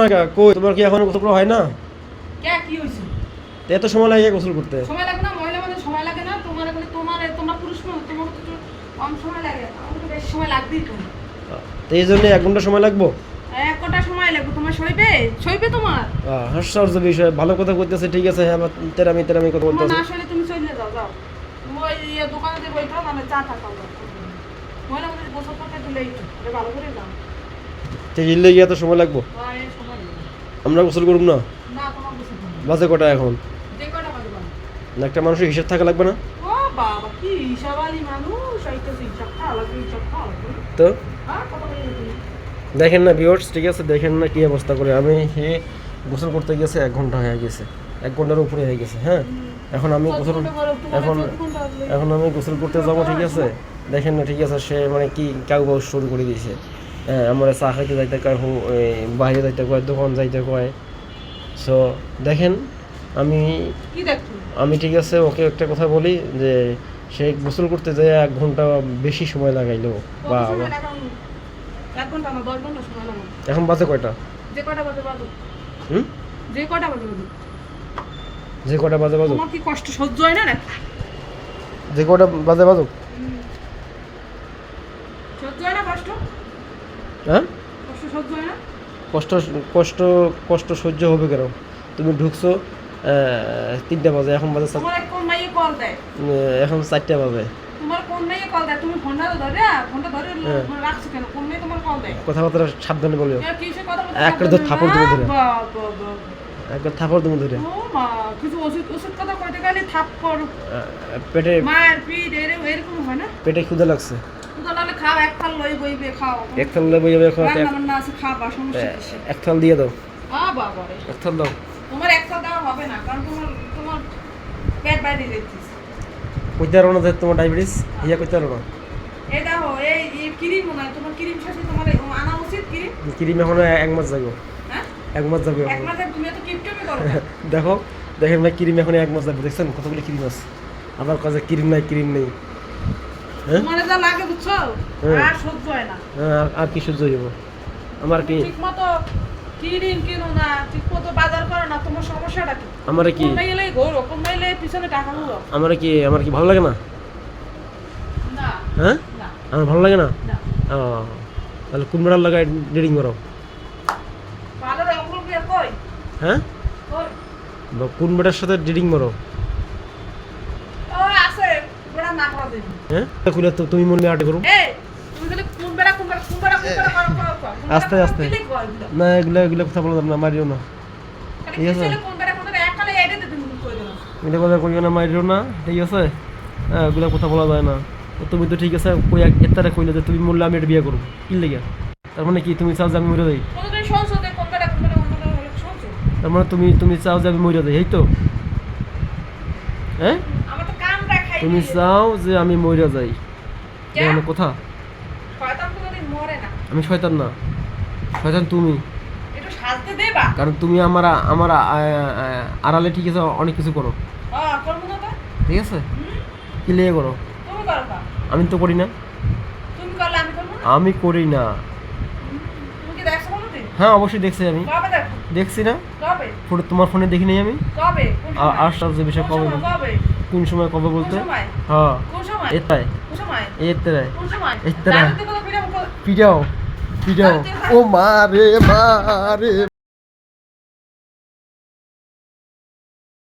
না কা? কই তোমার কি এখনও গোসল করা হয় না? কে কি হয়েছে তো এত সময় লাগে গোসল করতে। সময় লাগে না মহিলা মানে সময় লাগে না তোমার মানে তোমার তোমরা পুরুষ মানুষ তোমার তো কম সময় লাগে। আমার তো বেশি সময় লাগবেই তো। তো এই জন্য এক ঘণ্টা সময় লাগবো? এক কটা সময় লাগবে তোমার সইবে সইবে তোমার? হাস্যর্য বিষয় ভালো কথা করতেছে ঠিক আছে হ্যাঁ তেরামি তেরামি কথা বলতেছে। না আসলে তুমি চলে যাও যাও। ওই ইয়ে দোকানে যে বইটাও মানে চা টা খাও। মহিলা মানে গোসল করতে দিলেই ভালো করে যাও। তো ইল্লে গিয়ে তো সময় লাগবো আর এই সময় নেই। আমরা গোসল করব না। বাজে কটা এখন। না একটা মানুষের হিসাব থাকা লাগবে না? তো হ্যাঁ দেখেন না ভিউয়ার্স ঠিক আছে? দেখেন না কি অবস্থা করে। আমি হে গোসল করতে গেছে এক ঘণ্টা হয়ে গেছে। এক ঘণ্টার উপরে হয়ে গেছে হ্যাঁ? এখন আমি গোসল এখন এখন আমি গোসল করতে যাব ঠিক আছে? দেখেন না ঠিক আছে? সে মানে কি কাউ শুরু করে দিয়েছে। আমার চা খাইতে যাইতে কয় বাইরে যাইতে কয় দোকান যাইতে কয়। সো দেখেন আমি আমি ঠিক আছে ওকে একটা কথা বলি যে সে গোসল করতে যায় এক ঘণ্টা বেশি সময় লাগাইলো বা এখন বাজে কয়টা? যে কটা বাজে বাজে হুম? যে কটা বাজে বাজে যে কটা বাজে বাজুক? তোমার কি কষ্ট সহ্য হয় না না যে কটা বাজে বাজুক সহ্য হয় না কষ্ট হ্যাঁ? কষ্ট কষ্ট কষ্ট সহ্য হবে কেন? তুমি ঢুকছো তিনটা বাজে এখন বাজে এখন চারটা বাজে। তুমি ধরে ধরে হ্যাঁ। কথাবার্তা সাবধানে বলিও। বলতে একটা তো থাপড় দেবো ধরে। একবার থাপড় তুমি ধরে। পেটে পেটে ক্ষুদা লাগছে। তো তাহলে খাও। এক থাল লই বইবে খাও এক থাল লেবু যাবে এখন রান্না বান্না আছে খাবা সমস্যা কিসে এক দিয়ে দাও। আ বাবা রে। এক দাও। তোমার এক থাল দেওয়া হবে না কারণ তোমার তোমার পেট বাইরে কইতে যে তোমার ডায়াবেটিস ইয়া কইতে পারো না? দেখো এই ক্রিম তোমার ক্রিম শেষে তোমার আনা উচিত ক্রিম? ক্রিম এখন এক মাস যাবে হ্যাঁ? এক মাস যাবে এক এখন। মাসে তুমি তো কিপটমি করো। দেখো দেখেন ভাই ক্রিম এখন এক মাস যাবে দেখছেন কতগুলি ক্রিম আছে? আমার কাছে ক্রিম নাই ক্রিম নেই। হ্যাঁ? যা লাগে বুঝছ? হ্যাঁ। আর সহ্য হয় না। আর- কি সহ্য হইব? আমার কি ঠিক মতো কিনো না ঠিক মতো বাজার করো না তোমার সমস্যাটা কি? আমার কি কোন মাইলে ঘোরো কোন মাইলে পিছনে টাকা আমার কি আমার কি ভালো লাগে না? না। হ্যাঁ? না। আমার ভালো লাগে না? না। ও তাহলে কোন বেড়ার লাগায় ডেটিং করো। ভালো রে অঙ্কুল বিয়ে কই? হ্যাঁ? কোন বেটার সাথে ডেটিং করো ও আছে বড় না করা দেবি হ্যাঁ? তো তুমি মনে আটে করো। এই তুমি খালি কোন বেড়া কোন বেড়া কোন বেড়া কোন বেড়া করো করো করো। কোন আস্তে, আস্তে। না এগুলো এগুলো কথা বলা যাবে না মারিও না। ঠিক আছে। কিসেলে কোন বেড়া কোন বেড়া এককালে এডে দিতে তুমি কই দিলাম এগুলো কথা কইও না মারিও না ঠিক আছে? হ্যাঁ এগুলো কথা বলা যায় না। তো তুমি তো ঠিক আছে কই এতারে কইলে যে তুমি মরলে আমি এটা বিয়ে করব। কি লেগে? তার মানে কি তুমি চাও যে আমি মরে যাই? কোনদিন শুনছো যে কোন বেড়া কোন বেড়া কোন বেড়া হলো শুনছো? তার মানে তুমি তুমি চাও যে আমি মরে যাই এই তো? হ্যাঁ আমার তো কামটা খাই তুমি চাও যে আমি মরে যাই। দেখো কথা? আমি শয়তান না। শয়তান তুমি। কারণ তুমি আমার আমার আড়ালে ঠিক আছে অনেক কিছু করো। ঠিক আছে? কি লেগে করো? আমি তো করি না? আমি করি না তুমি কি দেখছ কোনদিন হ্যাঁ অবশ্যই দেখছি আমি। দেখছি না? কবে? ফটো তোমার ফোনে দেখি নাই আমি? কবে? যে বিষয় কবে? কোন সময় কবে বলতে? হ্যাঁ। কোন সময়? এটাই। কোন সময়? এটাই। মুখ পিটাও পিটাও ও মা রে মা রে।